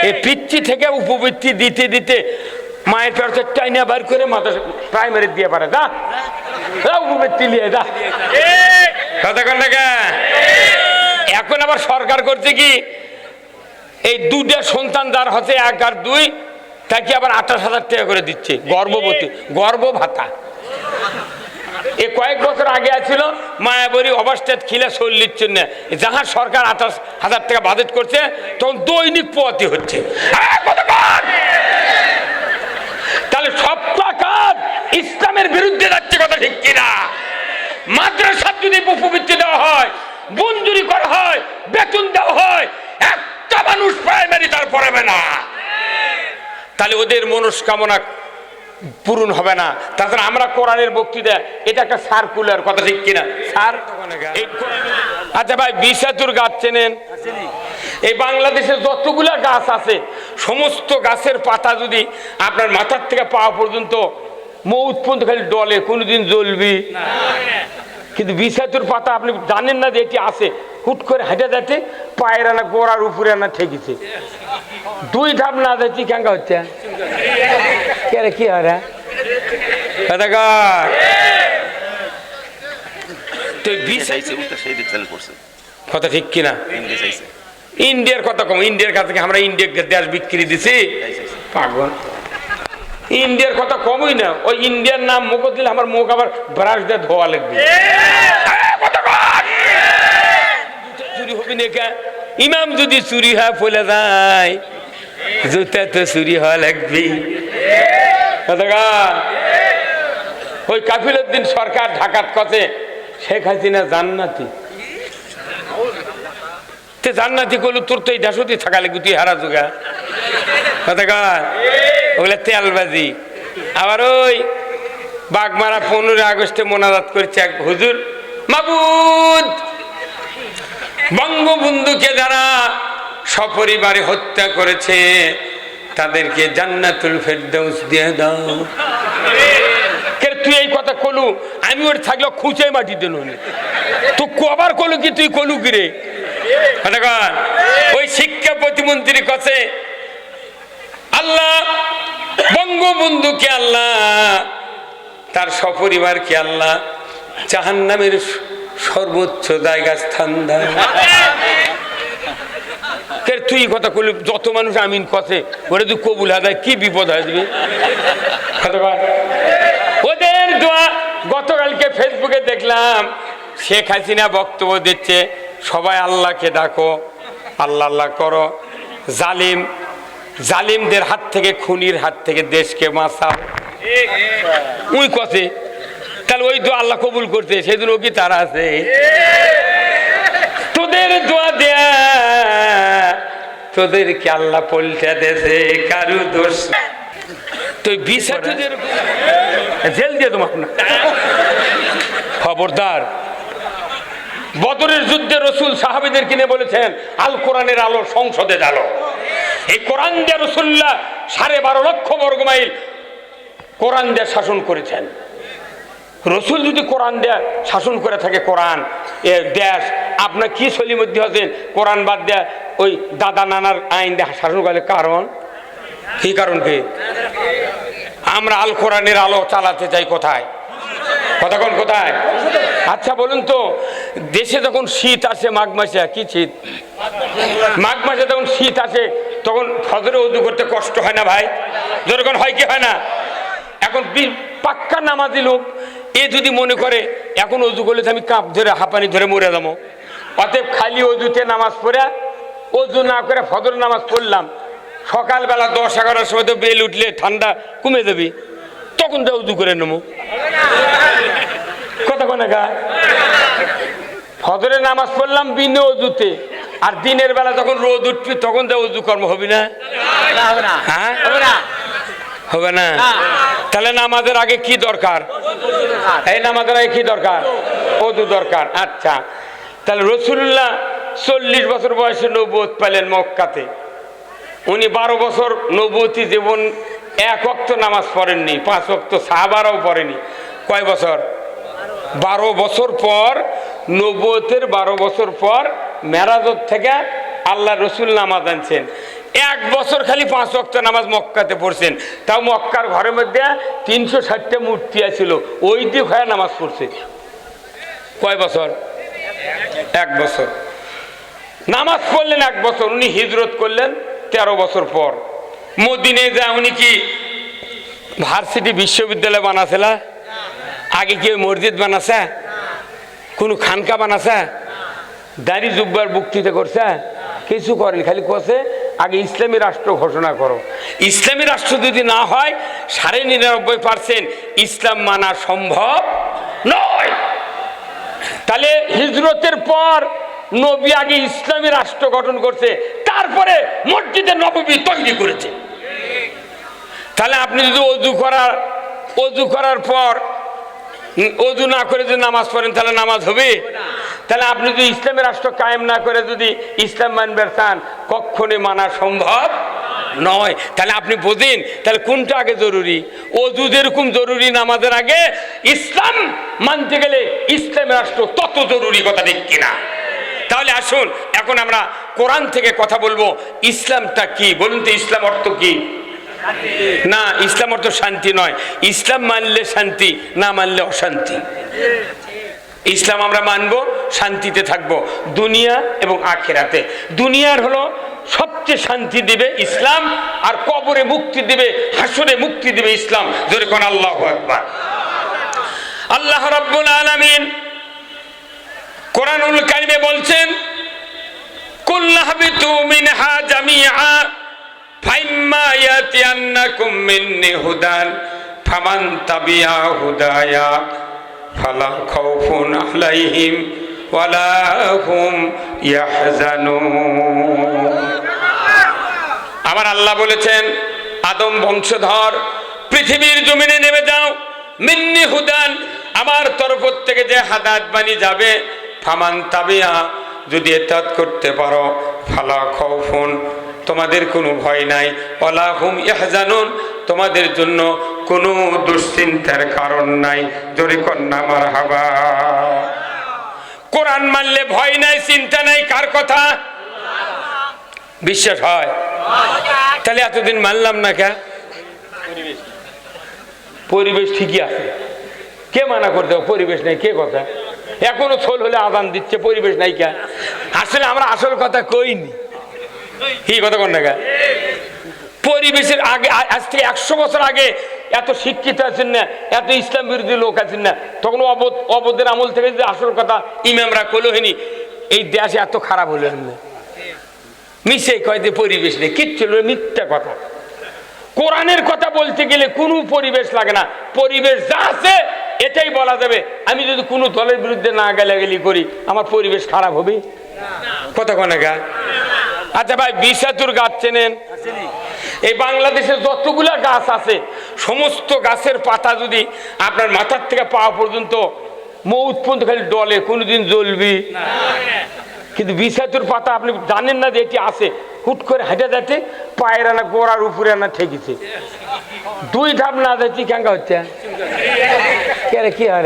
এই পিচ্ছি থেকে উপবৃত্তি দিতে দিতে মায়ের পেটে টাইনা বার করে মাথা প্রাইমারি দিয়ে পারে দা উপবৃত্তি নিয়ে দা কতক্ষণ টাকা এখন আবার সরকার করছে কি? এই দুটা সন্তান যার হচ্ছে এক আর দুই তাকে আবার আঠাশ হাজার টাকা করে দিচ্ছে গর্ভবতী গর্ভ ভাতা এ কয়েক বছর আগে আছিল মায়াবরী অবস্থাত খিলে চল্লিশ জন্য। যাহা সরকার আঠাশ হাজার টাকা বাজেট করছে, তখন দৈনিক পোয়াতি হচ্ছে। তাহলে সব টাকা ইসলামের বিরুদ্ধে যাচ্ছে কথা ঠিক কিনা? মাদ্রাসার যদি উপবৃত্তি দেওয়া হয়, মঞ্জুরি করা হয়, বেতন দেওয়া হয়, একটা মানুষ প্রাইমারি তার পড়াবে না। তাহলে ওদের মনস্কামনা পূরণ হবে না। তাছাড়া আমরা কোরআনের বক্তৃতা এটা একটা সার্কুলার কথা, ঠিক কিনা? সার আচ্ছা ভাই বিষাতুর গাছ চেনেন? এই বাংলাদেশে যতগুলা গাছ আছে, সমস্ত গাছের পাতা যদি আপনার মাথার থেকে পাওয়া পর্যন্ত মৌত পর্যন্ত খালি ডলে, কোনোদিন জ্বলবি? কিন্তু বিষাতুর পাতা আপনি জানেন না যে এটি আছে। হুট করে হেঁটে যাচ্ছে পায়ের আনা গোড়ার উপরে আনা ঠেকেছে। দুই ধাপ না যাচ্ছি কেঙ্গা হচ্ছে? কে রে কি হয় কথা ঠিক কিনা? ইন্ডিয়ার কথা কম ইন্ডিয়ার কাছে থেকে আমরা ইন্ডিয়ার দেশ বিক্রি দিছি। পাগল। ইন্ডিয়ার কথা কমই না। ওই ইন্ডিয়ার নাম মুখ দিলে আমার মুখ আবার ব্রাশ দিয়ে ধোয়া লাগবে? চুরি হবে না? ইমাম যদি চুরি হয়, ফলে যায়। জুতা তো চুরি হওয়া লাগবে। ওই কাফিলের দিন সরকার ঢাকাত কথে শেখ হাসিনা জান্নাতি। তে জান্নাতি করলু তোর তো এই দেশতি থাকা লাগবে, তুই হারা জোগা কতক্ষণ ওগুলো তেলবাজি। আবার ওই বাগমারা পনেরোই আগস্টে মোনাজাত করছে এক হুজুর, মাবুদ! বঙ্গবন্ধুকে যারা সপরিবারে হত্যা করেছে, তাদেরকে জান্নাতুল ফেরদাউস দিয়ে দাও। তুই এই কথা কলু? আমি ওর থাকলে খুঁচে মাটি দিল তো কবার কলু কি? তুই কলু কি রে? ওই শিক্ষা প্রতিমন্ত্রীর কাছে আল্লাহ, বঙ্গবন্ধুকে আল্লাহ, তার সপরিবারকে আল্লাহ, জাহান্নামের সর্বোচ্চ জায়গা স্থান দেয়। কে তুই কথা কইলি, যত মানুষ আমিন কথে ওরে তুই কবুল হাজার কি বিপদ যাবে? ওদের দোয়া, গতকালকে ফেসবুকে দেখলাম, শেখ হাসিনা বক্তব্য দিচ্ছে, সবাই আল্লাহকে ডাকো, আল্লাহ আল্লাহ করো, জালিম জালিমদের হাত থেকে, খুনির হাত থেকে দেশকে বাঁচাও। উই কথে তাহলে ওই দোয়া আল্লাহ কবুল করতে সেদিন ও কি তারা আছে? তোদের দোয়া দেয়া, তোদেরকে আল্লাহ পল্টা দেশে কারু দোষ নাই। তো বিষা জেল দিয়ে তোমার খবরদার। বদরের যুদ্ধে রসুল সাহাবিদের কিনে বলেছেন, আল কোরআনের আলো সংসদে আলো এই কোরআন দিয়ে রসুল্লাহ সাড়ে বারো লক্ষ বর্গ মাইল কোরআন দিয়ে শাসন করেছেন। রসুল যদি কোরআন দেয়া শাসন করে থাকে কোরআন, এ দেশ আপনার কি শৈলী মধ্যে আছেন কোরআন বাদ দেয়া ওই দাদা নানার আইন দেয়া শাসন করে কারণ? কি কারণ কি? আমরা আল কোরআনের আলো চালাতে চাই কোথায়? কতক্ষণ কোথায়? আচ্ছা বলুন তো, দেশে যখন শীত আসে, মাঘ মাসে কি শীত? মাঘ মাসে যখন শীত আসে তখন ফজরে উজু করতে কষ্ট হয় না ভাই। যখন হয় কি হয় না? এখন পাক্কা নামাজি লোক, এ যদি মনে করে, এখন অজু করলে আমি কাপ ধরে, হাঁপানি ধরে মরে যাব। অতএব খালি অজুতে নামাজ পড়ে অজু না করে ফজর নামাজ পড়লাম। সকালবেলা দশ এগারোটার সময় তো বেল উঠলে ঠান্ডা কমে যাবে। তখন তো উজু করে নেব। কথা কোনে গা? ফজরে নামাজ পড়লাম বিনে অজুতে আর দিনের বেলা যখন রোদ উঠবে তখন তো অজু কর্ম হবে না। হ্যাঁ? হবে না। তাহলে নামাজের আগে কি দরকার? এই নামাজের আগে কি দরকার? অজু দরকার। আচ্ছা। তাহলে রসুল্লাহ চল্লিশ বছর বয়সে নবুয়ত পেলেন মক্কাতে। উনি বারো বছর নবতী জীবন এক অক্ত নামাজ পড়েননি পাঁচ অক্ত সাহাবারাও পড়েনি। কয় বছর? বারো বছর পর নবতের বারো বছর পর মেরাজত থেকে আল্লাহ রসুল নামাজ আনছেন। এক বছর খালি পাঁচ অক্ত নামাজ মক্কাতে পড়ছেন। তাও মক্কার ঘরের মধ্যে তিনশো ষাটটা মূর্তি আছিল। ওই দিয়ে হয়ে নামাজ পড়ছে। কয় বছর? এক বছর। নামাজ পড়লেন এক বছর, উনি হিজরত করলেন তেরো বছর পর। মদিনে যা, উনি কি ভার্সিটি বিশ্ববিদ্যালয় বানাছিল আগে কি ওই মসজিদ বানাছে? কোনো খানকা বানাছে? দাড়ি জুব্বার বক্তৃতা করছে কিছু করেন খালি কছে আগে ইসলামী রাষ্ট্র ঘোষণা করো। ইসলামী রাষ্ট্র যদি না হয়, সাড়ে নিরানব্বই পার্সেন্ট ইসলাম মানা সম্ভব নয়। তাহলে হিজরতের পর নবী আগে ইসলামী রাষ্ট্র গঠন করছে, তারপরে মসজিদে নবী তৈরি করেছে। তাহলে আপনি যদি অজু করার অজু করার পর অজু না করে যদি নামাজ পড়েন, তাহলে নামাজ হবে? তাহলে আপনি যদি ইসলামের রাষ্ট্র কায়েম না করে যদি ইসলাম মানবে চান কখনই মানা সম্ভব নয়। তাহলে আপনি বোঝেন, তাহলে কোনটা আগে জরুরি? অজু যেরকম জরুরি নামাজের আগে, ইসলাম মানতে গেলে ইসলাম রাষ্ট্র তত জরুরি কথা ঠিক কিনা? তাহলে আসুন, এখন আমরা কোরআন থেকে কথা বলব। ইসলামটা কি? বলুন তো, ইসলাম অর্থ কি? না, ইসলাম অর্থ শান্তি নয়। ইসলাম মানলে শান্তি, না মানলে অশান্তি। ইসলাম আমরা মানব, শান্তিতে থাকব, দুনিয়া এবং আখেরাতে। দুনিয়ার হলো সবচেয়ে শান্তি দিবে ইসলাম, আর কবরে মুক্তি দিবে, হাসরে মুক্তি দিবে ইসলাম। জোরে কোন আল্লাহ আকবার। আল্লাহ রাব্বুল আলামিন কোরআনুল কারিমে বলছেন কুল্লাহবিতু মিনহা জামিআ, ফাইম্মা ইয়াতিয়ান্নাকুম মিন্নি হুদান, ফামান তাবিয়া হুদায়া। ফালা আলাইহিম আমার আল্লাহ বলেছেন, আদম বংশধর, পৃথিবীর জমিনে নেমে যাও। মিন্নি হুদান, আমার তরফ থেকে যে হাদাত বাণী যাবে, ফামান তাবিয়া, যদি এতাত করতে পারো, ফালা খৌফুন তোমাদের কোনো ভয় নাই। অলা হুম ইহজানুন তোমাদের জন্য কোনো দুশ্চিন্তার কারণ নাই। জোরে কন্যা আমার হাবা কোরআন মানলে ভয় নাই, চিন্তা নাই, কার কথা? বিশ্বাস হয়? তাহলে এতদিন মানলাম না কে? পরিবেশ ঠিকই আছে। কে মানা করতে? পরিবেশ নাই, কে কথা? এখনও ছোল হলে আদান দিচ্ছে, পরিবেশ নাই কে? আসলে আমরা আসল কথা কইনি। কি কথা কোন না পরিবেশের আগে আজ থেকে একশো বছর আগে এত শিক্ষিত আছেন না এত ইসলাম বিরোধী লোক আছেন না তখন অবধ অবধের আমল থেকে যদি আসল কথা ইমামরা কলোহিনী এই দেশে এত খারাপ হলেন না মিশে কয় যে পরিবেশ নেই কিচ্ছু মিথ্যা কথা। কোরআনের কথা বলতে গেলে কোনো পরিবেশ লাগে না পরিবেশ যা আছে এটাই বলা যাবে। আমি যদি কোনো দলের বিরুদ্ধে না গালাগালি করি আমার পরিবেশ খারাপ হবে? কথা কনে গা? আচ্ছা ভাই বিষাতুর গাছ চেনেন? এই বাংলাদেশে যতগুলা গাছ আছে, সমস্ত গাছের পাতা যদি আপনার মাথার থেকে পাওয়া পর্যন্ত মৌত পর্যন্ত খালি ডলে, কোনোদিন জ্বলবি। কিন্তু বিষাতুর পাতা আপনি জানেন না যে এটি আছে। হুট করে হেঁটে যাচ্ছে পায়ের আনা, গোড়ার উপরে আনা ঠেকেছে। দুই ধাপ না যাচ্ছি কেঙ্কা হচ্ছে? কে কি হয়।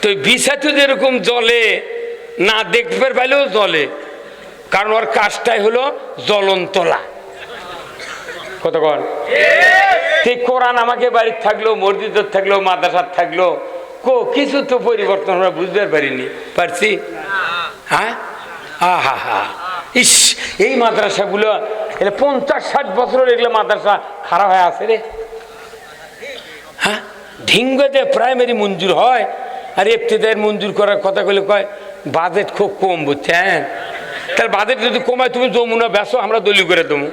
তো বিষাতু যেরকম জলে না দেখতে পাইলেও জলে কারণ ওর কাজটাই হলো জ্বলন্তলা কতক্ষণ ঠিক কোরআন আমাকে বাড়ির থাকল মসজিদের থাকল মাদ্রাসার থাকল কো, কিছু তো পরিবর্তন আমরা বুঝতে পারিনি। পারছি? হ্যাঁ? আহা, হা ইস, এই মাদ্রাসাগুলো, এলে পঞ্চাশ, ষাট বছরের এগুলো মাদ্রাসা খারাপ হয়ে আছে রে। হ্যাঁ? ঢিঙ্গতে প্রাইমারি মঞ্জুর হয়, আর এফতেদায়ের মঞ্জুর করার কথা কয় বাজেট খুব কম বুঝছেন? তাহলে বাজেট যদি কমায়, তুমি যমুনা বেসো আমরা দলি করে দেবো।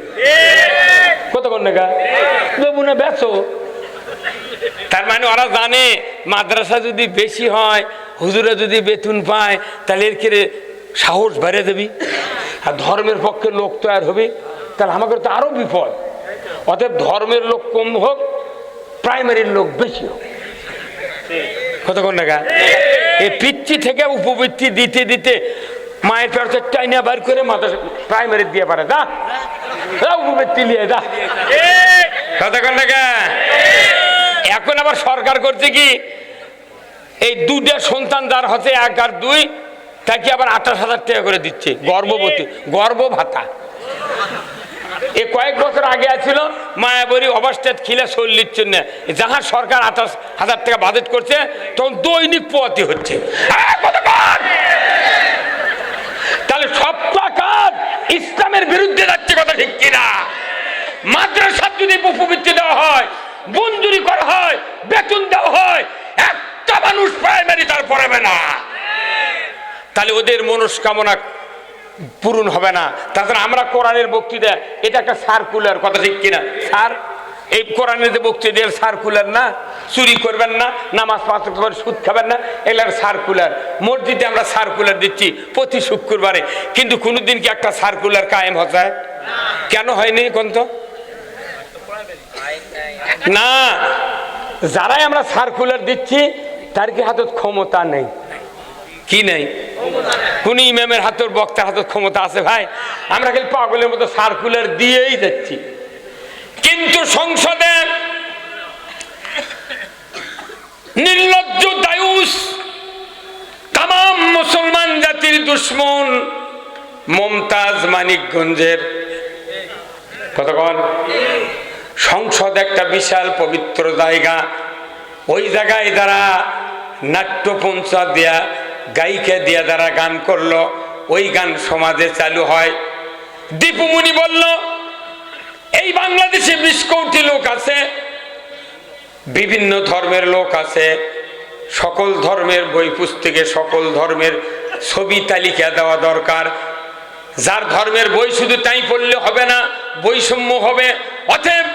কতক্ষণ নাকা? যমুনা বেসো তার মানে ওরা জানে, মাদ্রাসা যদি বেশি হয়, হুজুরা যদি বেতন পায়, তাহলে এর কেড়ে সাহস বেড়ে দেবি? আর ধর্মের পক্ষে লোক তৈরি হবে, তাহলে আমাকে তো আরও বিপদ। অতএব ধর্মের লোক কম হোক প্রাইমারির লোক বেশি হোক। কতক্ষণ টাকা এই পিচ্ছি থেকে উপবৃত্তি দিতে দিতে মায়ের পেটে টাইনা বার করে মাথা প্রাইমারি দিয়ে পারে দা উপবৃত্তি নিয়ে দা কতক্ষণ টাকা এখন আবার সরকার করছে কি এই দুটা সন্তান যার হচ্ছে এক আর দুই তাকে আবার আঠাশ হাজার টাকা করে দিচ্ছে গর্ভবতী গর্ভ ভাতা এ কয়েক বছর আগে আছিল মায়াবরী ওভারস্টেট খিলে চল্লিশ জন্য যাহা সরকার আঠাশ হাজার টাকা বাজেট করছে তখন দৈনিক পোয়াতি হচ্ছে। আহ, তাহলে সব কাজ ইসলামের বিরুদ্ধে যাচ্ছে কথা ঠিক কিনা? মাদ্রাসার যদি উপবৃত্তি দেওয়া হয় মঞ্জুরি করা হয় বেতন দেওয়া হয় একটা মানুষ প্রাইমারি তার পড়াবে না। তাহলে ওদের মনস্কামনা পূরণ হবে না। তাছাড়া আমরা কোরআনের বক্তৃতা এটা একটা সার্কুলার কথা ঠিক কিনা? স্যার এই কোরআনের যে বক্তৃতা সার্কুলার না? চুরি করবেন না, নামাজ পাঁচ সুদ খাবেন না এগুলার সার্কুলার। মসজিদে আমরা সার্কুলার দিচ্ছি প্রতি শুক্রবারে। কিন্তু কোনোদিন কি একটা সার্কুলার কায়েম হচ্ছে? কেন হয়নি কোন তো না, যারাই আমরা সার্কুলার দিচ্ছি, তার কি হাতত ক্ষমতা নেই? কি নেই? কোন ইমামের হাতের বক্তার হাতের ক্ষমতা আছে ভাই? আমরা খালি পাগলের মতো সার্কুলার দিয়েই যাচ্ছি। কিন্তু সংসদে নির্লজ্জ দায়ুস তাম মুসলমান জাতির দুশ্মন মমতাজ মানিকগঞ্জের। কতক্ষণ সংসদ একটা বিশাল পবিত্র জায়গা। ওই জায়গায় যারা নাট্যপঞ্চা দেয়া, গায়িকা দিয়া যারা গান করল, ওই গান সমাজে চালু হয়। দীপুমণি বলল এই বাংলাদেশে বিশ কোটি লোক আছে, বিভিন্ন ধর্মের লোক আছে, সকল ধর্মের বই পুস্তকে সকল ধর্মের ছবি তালিকা দেওয়া দরকার। যার ধর্মের বই শুধু তাই পড়লে হবে না, বৈষম্য হবে। অতএব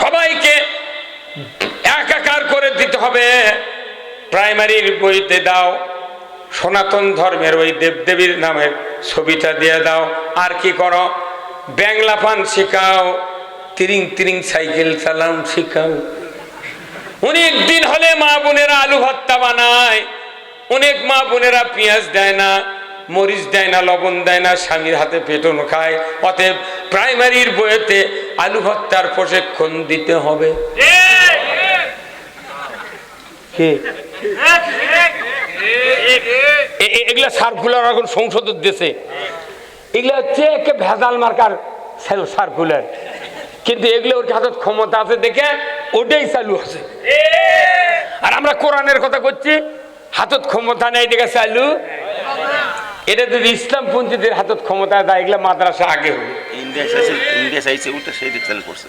সবাইকে একাকার করে দিতে হবে। প্রাইমারির বইতে দাও, সনাতন ধর্মের ওই দেবদেবীর নামের ছবিটা দিয়ে দাও। আর কি করো? ব্যাংলা পান শেখাও। তিরিং তিরিং সাইকেল চালাম শেখাও। অনেক দিন হলে মা বোনেরা আলু ভর্তা বানায়। অনেক মা বোনেরা পেঁয়াজ দেয় না, মরিচ দেয় না, লবণ দেয় না, স্বামীর হাতে পেটন খায়। অতএব প্রাইমারির বইয়েতে আলু ভর্তার প্রশিক্ষণ দিতে হবে। এগুলা সার্কুলার এখন সংসদের দেশে এগুলা হচ্ছে ভেজাল মার্কার সার্কুলার কিন্তু এগুলো ওর হাতে ক্ষমতা আছে দেখে ওটাই চালু আছে। আর আমরা কোরআনের কথা করছি হাতত ক্ষমতা নেই দেখে চালু। এটা যদি ইসলামপন্থীদের হাতত ক্ষমতা দেয় এগুলা মাদ্রাসা আগে হবে। ইন্ডিয়া চাইছে ইন্ডিয়া চাইছে উল্টা সেই চালু করছে।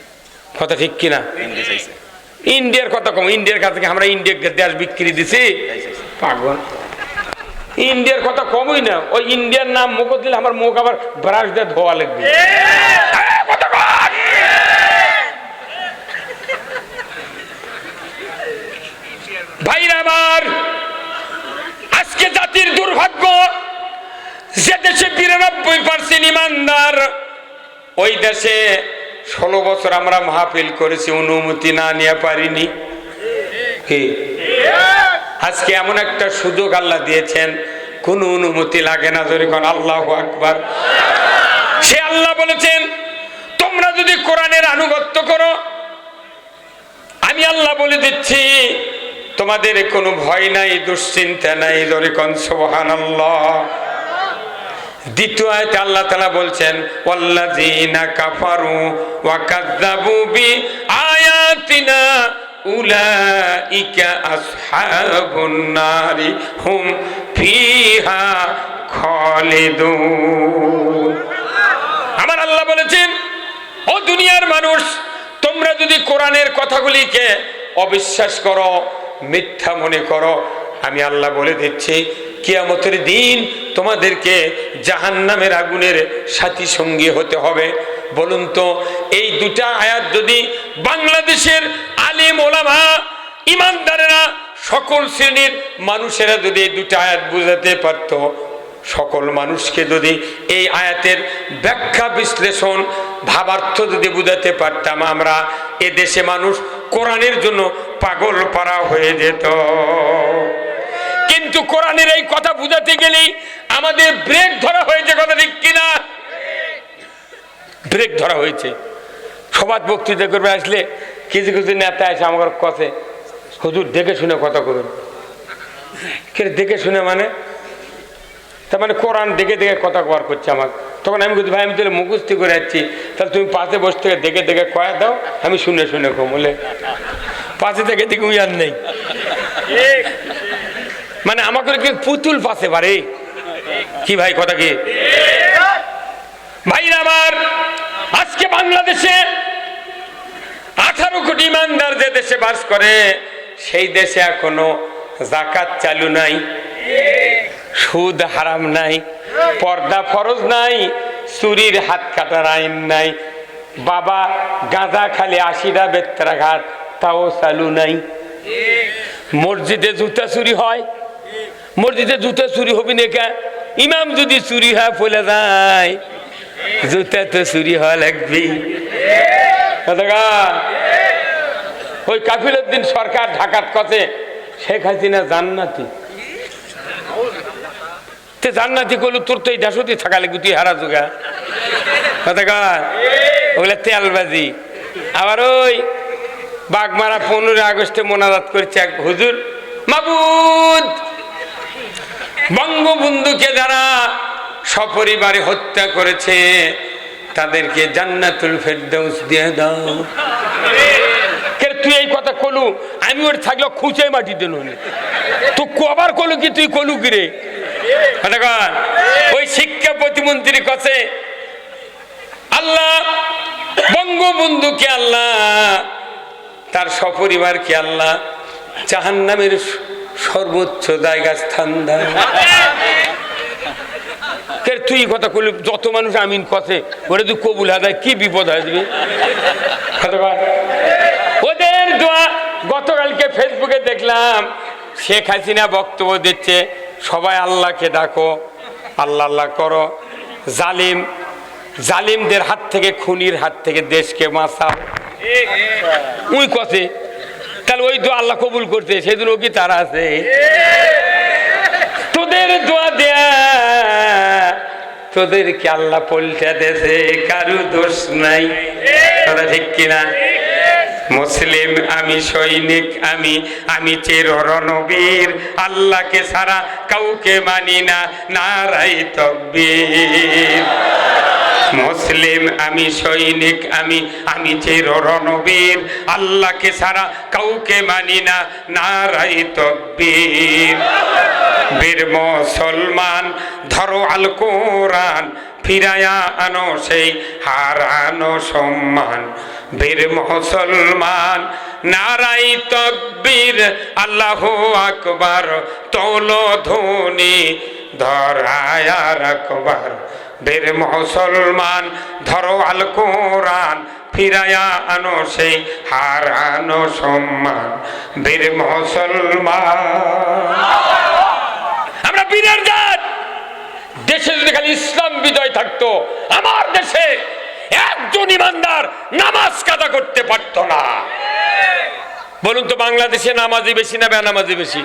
কথা ঠিক কিনা? ইন্ডিয়া চাইছে। ইন্ডিয়ার কথা কম ইন্ডিয়ার কাছ থেকে আমরা ইন্ডিয়াকে দেশ বিক্রি দিছি। পাগল। ইন্ডিয়ার কথা কমই না ওই ইন্ডিয়ার নাম মুখ দিলে আমার মুখ আবার ব্রাশ দিয়ে ধোয়া লাগবে হ্যাঁ, কথা কন। ভাইরা আমার। আজকে জাতির দুর্ভাগ্য, যে দেশে বিরানব্বই পার্সেন্ট ইমানদার, ওই দেশে ষোলো বছর আমরা মাহফিল করেছি, অনুমতি না নিয়ে পারিনি। আজকে এমন একটা সুযোগ আল্লাহ দিয়েছেন, কোনো অনুমতি লাগে না যখন আল্লাহ আকবার। সে আল্লাহ বলেছেন, তোমরা যদি কোরআনের আনুগত্য করো, আমি আল্লাহ বলে দিচ্ছি তোমাদের কোনো ভয় নাই, দুশ্চিন্তা নাই যখন সোহানাল্লাহ দ্বিতীয় আল্লাহ তালা বলছেন, ওয়াল্লাযীনা কাফারু ওয়া কাযযাবু বি আয়াতিনা উলাইকা আসহাবুন নারি হুম ফিহা খালিদুন। আমার আল্লাহ বলেছেন, ও দুনিয়ার মানুষ, তোমরা যদি কোরআনের কথাগুলিকে অবিশ্বাস করো মিথ্যা মনে করো। আমি আল্লাহ বলে দিচ্ছি, কিয়ামতের দিন তোমাদেরকে জাহান্নামের আগুনের সাথী সঙ্গী হতে হবে। বলুন তো, এই দুটা আয়াত যদি বাংলাদেশের আলিম ওলামা, ইমানদারেরা সকল শ্রেণির মানুষেরা যদি এই দুটা আয়াত বুঝাতে পারতো, সকল মানুষকে যদি এই আয়াতের ব্যাখ্যা বিশ্লেষণ, ভাবার্থ যদি বুঝাতে পারতাম আমরা, এ দেশে মানুষ কোরআনের জন্য পাগল পারা হয়ে যেত। কিন্তু কোরআনের এই কথা বুঝাতে গেলেই আমাদের ব্রেক ধরা হয়েছে কথা ঠিক কিনা? ব্রেক ধরা হয়েছে। সবাদ বক্তৃতা করবে, আসলে কিছু কিছু নেতা আছে আমার কথা হুজুর, দেখে শুনে কথা করুন দেখে শুনে মানে? তার মানে কোরআন দেখে দেখে কথা কর করছে আমাকে। তখন আমি বলছি ভাই, আমি তাহলে মুখস্থি করে যাচ্ছি তাহলে তুমি পাশে বসে থেকে দেখে দেখে কয়া দাও, আমি শুনে শুনে কমলে পাশে থেকে দেখে উই আর নেই। মানে আমাকে কি পুতুল পাশে পারে কি ভাই, কথা কি? ভাইরা আমার, আজকে বাংলাদেশে আঠারো কোটি ইমানদার যে দেশে বাস করে, সেই দেশে এখনও জাকাত চালু নাই, সুদ হারাম নাই পর্দা ফরজ নাই, চুরির হাত কাটার আইন নাই। বাবা, গাঁজা খালি আশিটা বেত্রাঘাট তাও চালু নাই। মসজিদে জুতা চুরি হয়। মসজিদে জুতা চুরি হবি কে? ইমাম যদি চুরি হয়, ফলে যায়। জুতা তো চুরি হওয়া লাগবে। ওই কাফিলের দিন সরকার ঢাকাত কথে শেখ হাসিনা জান্নাতি। তে জান্নাতি করলু তোর তো এই দেশতি থাকা লাগবে, তুই হারা জুগা কথা ওগুলা তেলবাজি। আবার ওই বাগমারা পনেরোই আগস্টে মোনাজাত করছে এক হুজুর, মাবুদ, বঙ্গবন্ধুকে যারা সপরিবারে হত্যা করেছে, তাদেরকে জান্নাতুল ফেরদৌস দিয়ে দাও। তুই এই কথা কলু? আমি ওর থাকলে খুঁচে মাটি দেন তো কবার কলু কি, তুই কলু কর। ওই শিক্ষা প্রতিমন্ত্রীর কাছে আল্লাহ, বঙ্গবন্ধুকে আল্লাহ, তার সপরিবার সপরিবারকে আল্লাহ, জাহান্নামের সর্বোচ্চ জায়গা স্থান কে তুই কথা কইলি, যত মানুষ আমিন কথে ওরে তুই কবুল হাজায় কি বিপদ হয়ে ওদের দোয়া, গতকালকে ফেসবুকে দেখলাম, শেখ হাসিনা বক্তব্য দিচ্ছে সবাই আল্লাহকে ডাকো, আল্লাহ আল্লাহ করো। জালিম, জালিমদের হাত থেকে, খুনির হাত থেকে দেশকে বাঁচাও। উই কথে তাহলে ওই দোয়া আল্লাহ কবুল করতে সেদিন ও কি তারা আছে? তোদের দোয়া দেয়া, তোদেরকে আল্লাহ পল্টা দেশে কারু দোষ নাই। কথা ঠিক কিনা? মুসলিম, আমি সৈনিক, আমি আমি চির রণবীর। আল্লাহকে ছাড়া কাউকে মানি না, নারাই তকবীর। মুসলিম, আমি সৈনিক, আমি আমি চির রণবীর। আল্লাহকে ছাড়া কাউকে মানি না, নারাই তকবীর। বীর মুসলমান, ধরো আল কোরআন ফিরায়া আনো সেই হারানো সম্মান। বীর মুসলমান, নারাই তকবীর, আল্লাহ আকবার তৌল ধ্বনি ধরায়া রাখবার। বীর মুসলমান, ধরো আল কোরআন ফিরায়া আনো সেই হারানো সম্মান। বীর মুসলমান। আমরা বীরের জাত। দেশে যদি খালি ইসলাম বিজয় থাকতো, আমার দেশে একজন ইমানদার নামাজ কাদা করতে পারতো না। বলুন তো, বাংলাদেশে নামাজি বেশি না বেনামাজি বেশি?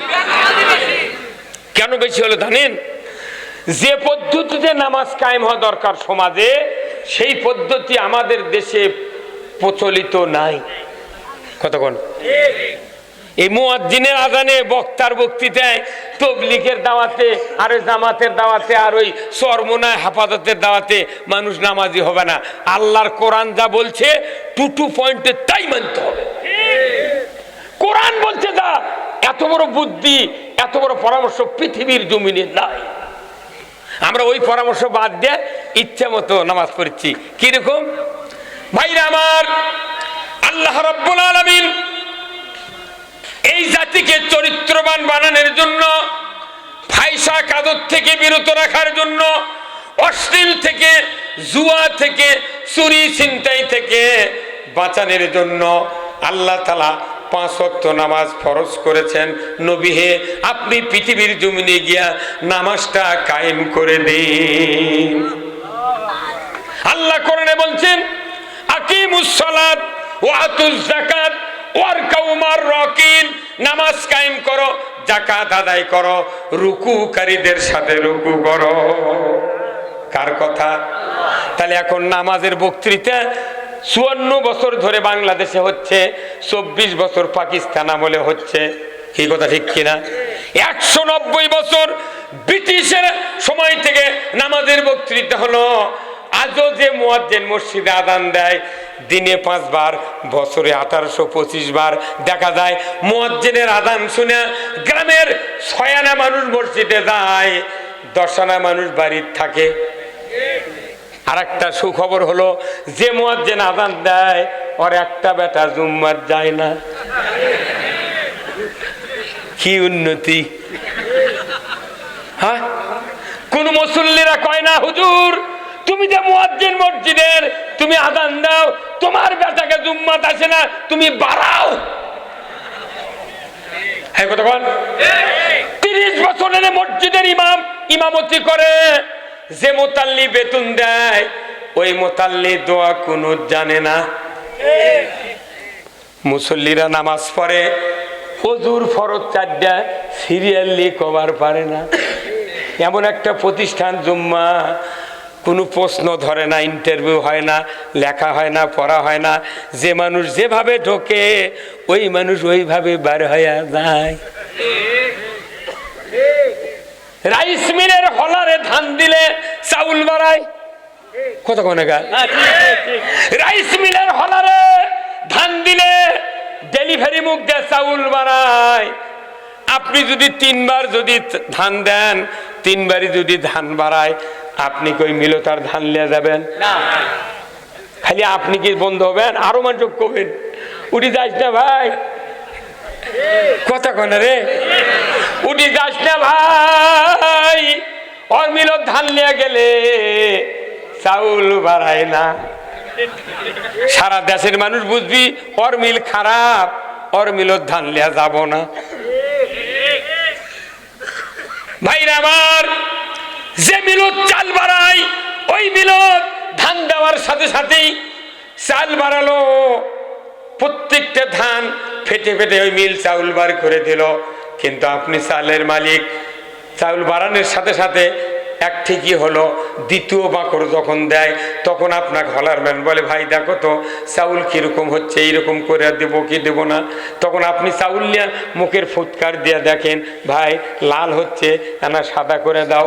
কেন বেশি হলো জানেন? যে পদ্ধতিতে নামাজ কায়েম হওয়া দরকার সমাজে, সেই পদ্ধতি আমাদের দেশে প্রচলিত নাই। কতক্ষণ এই মুয়াজ্জিনের আজানে বক্তার বক্তৃতায় তবলিকের দাওয়াতে, আর ওই জামাতের দাওয়াতে, আর ওই চরমোনায় হাফাজতের দাওয়াতে মানুষ নামাজি হবে না। আল্লাহর কোরআন যা বলছে টু টু পয়েন্টে তাই মানতে হবে। কোরআন বলছে যা, এত বড় বুদ্ধি, এত বড় পরামর্শ পৃথিবীর জমিনে নাই। আমরা ওই পরামর্শ বাদ দিয়ে ইচ্ছা মতো নামাজ পড়ছি। কীরকম? ভাইরা আমার, আল্লাহ রব্বুল আলমিন এই জাতিকে চরিত্রবান বানানোর জন্য, ফাইসা কাদর থেকে বিরত রাখার জন্য, অশ্লীল থেকে, জুয়া থেকে, চুরি ছিনতাই থেকে বাঁচানোর জন্য আল্লাহ তালা পাঁচ ওয়াক্ত নামাজ ফরজ করেছেন। নবীহে আপনি পৃথিবীর জমিনে গিয়া নামাজটা কায়েম করে দিন। আল্লাহ কোরআনে বলছেন, আকিমুস সালাত ওয়া আতুজ যাকাত। ওয়ার কাউমার রাকিন, নামাজ কায়েম করো, যাকাত আদায় করো, রুকুকারীদের সাথে রুকু করো। কার কথা? তাহলে এখন নামাজের বক্তৃতা চুয়ান্ন বছর ধরে বাংলাদেশে হচ্ছে, চব্বিশ বছর পাকিস্তান আমলে হচ্ছে। কি কথা, ঠিক কিনা? একশো নব্বই বছর ব্রিটিশের সময় থেকে নামাজের বক্তৃতা হলো আজও যে মুয়াজ্জেন মসজিদে আদান দেয়, দিনে পাঁচবার, বছরে আঠারোশো পঁচিশ বার দেখা যায়, মুয়াজ্জেনের আদান শুনে গ্রামের ছয়ানা মানুষ মসজিদে যায়, দশানা মানুষ বাড়ির থাকে। আর একটা সুখবর হলো, যে মুয়াজ্জেন আদান দেয়, ওর একটা বেটা জুম্মার যায় না। কি উন্নতি। হ্যাঁ? কোন মুসল্লিরা কয় না, হুজুর তুমি যে মুয়াজ্জিন মসজিদের, তুমি আদান দাও, তোমার বেটাকে জুম্মাত আসে না, তুমি বাড়াও। হ্যাঁ বল তিরিশ বছরের মসজিদের ইমাম ইমামতি করে, যে মোতাল্লি বেতন দেয়, ওই মোতাল্লি দোয়া কোনো জানে না। মুসল্লিরা নামাজ পড়ে, হজুর ফরজ চারটা, সিরিয়ালি কভার পারে না। এমন একটা প্রতিষ্ঠান জুম্মা কোনো প্রশ্ন ধরে না ইন্টারভিউ হয় না লেখা হয় না পড়া হয় না। যে মানুষ যেভাবে ঢোকে ওই মানুষ ওইভাবে বার হয়ে যায়। রাইস মিলের হলারে ধান দিলে চাউল বাড়ায়। কত কোনে গা? রাইস মিলের হলারে ধান দিলে ডেলিভারি মুখ দিয়ে চাউল বাড়ায়। আপনি যদি তিনবার যদি ধান দেন তিনবারই যদি ধান বাড়ায় আপনি কই মিলো তার ধান লিয়ে যাবেন? খালি আপনি কি বন্ধ হবেন? আরও মানুষ করবেন উঠি যাস না ভাই। কথা কনে রে। উঠি যাস না ভাই। ওর মিলো ধান লিয়ে গেলে চাউল বাড়ায় না। সারা দেশের মানুষ বুঝবি ওর মিল খারাপ ওর মিলত ধান লিয়া যাব না ভাইরা আমার যে মিলত চাল বাড়ায়, ওই মিলত ধান দেওয়ার সাথে সাথেই চাল বাড়ালো। প্রত্যেকটা ধান ফেটে ফেটে ওই মিল চাউল বার করে দিল। কিন্তু আপনি চালের মালিক, চাউল বাড়ানোর সাথে সাথে এক ঠিকই হলো, দ্বিতীয় বাঁকর যখন দেয়, তখন আপনাকে হলার ম্যান বলে, ভাই, দেখো তো, চাউল কীরকম হচ্ছে, এইরকম করে দেব কি দেব না? তখন আপনি চাউল নিয়ে মুখের ফুৎকার দিয়ে দেখেন, ভাই, লাল হচ্ছে, এনা সাদা করে দাও।